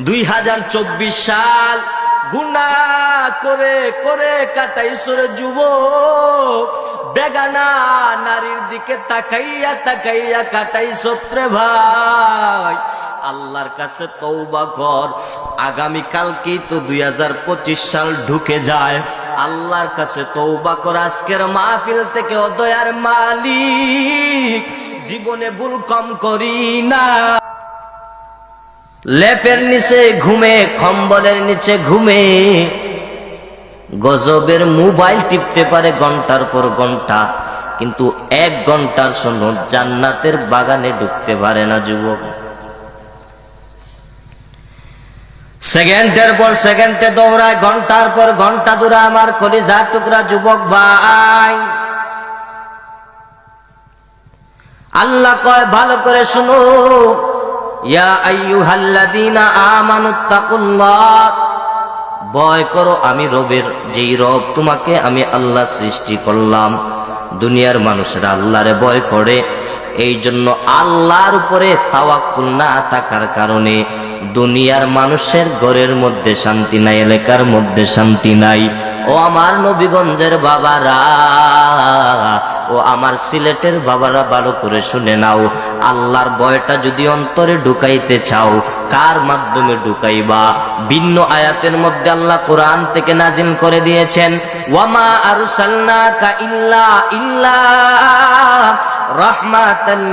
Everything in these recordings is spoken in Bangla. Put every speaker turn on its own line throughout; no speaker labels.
দুই হাজার চব্বিশ সাল গুনা করে করে কাটাইছরে যুবক। বেগানা নারীর দিকে তাকাইয়া তাকাইয়া কাটাই সত্রে ভাই। আল্লাহর কাছে তৌবা কর। আগামী কালকেই তো দুই হাজার পঁচিশ সাল ঢুকে যায়। আল্লাহর কাছে তৌবা কর। আজকের মাহফিল থেকে অদয়ার মালিক। জীবনে ভুল কম করি না। লেপের নিচে ঘুমে, কম্বলের নিচে ঘুমে। গজবের মোবাইল টিপতে পারে ঘণ্টার পর ঘণ্টা, কিন্তু এক ঘণ্টার জন্য জান্নাতের বাগানে ঢুকতে পারে না যুবক। সেকেন্ডের পর সেকেন্ডে দৌড়ায়, ঘণ্টার পর ঘণ্টা দূরে আমার কলিজার টুকরা যুবক ভাই। আল্লাহ কয়, ভালো করে শুনো। ইয়া ভয় করো, আমি রবের, যেই রব তোমাকে আমি আল্লাহ সৃষ্টি করলাম। দুনিয়ার মানুষরা আল্লাহরে ভয় করে। এই জন্য আল্লাহর উপরে তাওয়াক্কুল না থাকার কারণে দুনিয়ার মানুষের ঘরের মধ্যে শান্তি নাই, এলাকার মধ্যে শান্তি নাই। ও আমার নবীগঞ্জের বাবারা, ও আমার সিলেটের বাবারা, ভালো করে শুনে নাও। আল্লাহর বয়টা যদি অন্তরে ঢুকাইতে চাও, কার মাধ্যমে ঢুকাইবা? ভিন্ন আয়াতের মধ্যে আল্লাহ কোরআন থেকে নাজিল করে দিয়েছেন, ওয়ামা আরসালনাকা ইল্লা ইল্লা রাহমাতাল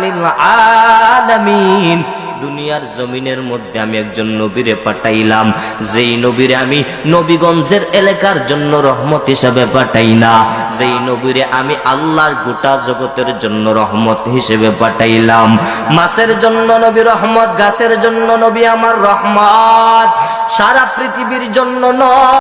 দুনিয়ার জমিনের মধ্যে আমি একজন নবীরে পাঠাইলাম। যেই নবীরে আমি নবীগঞ্জের এলাকার জন্য রহমত হিসেবে পাঠাই না যেই নবীরে আমি আল্লাহর গোটা জগতের জন্য রহমত হিসেবে পাঠাইলাম। মাছের জন্য নবী রহমত, গাছের জন্য নবী আমার রহমত। সারা পৃথিবীর জন্য নয়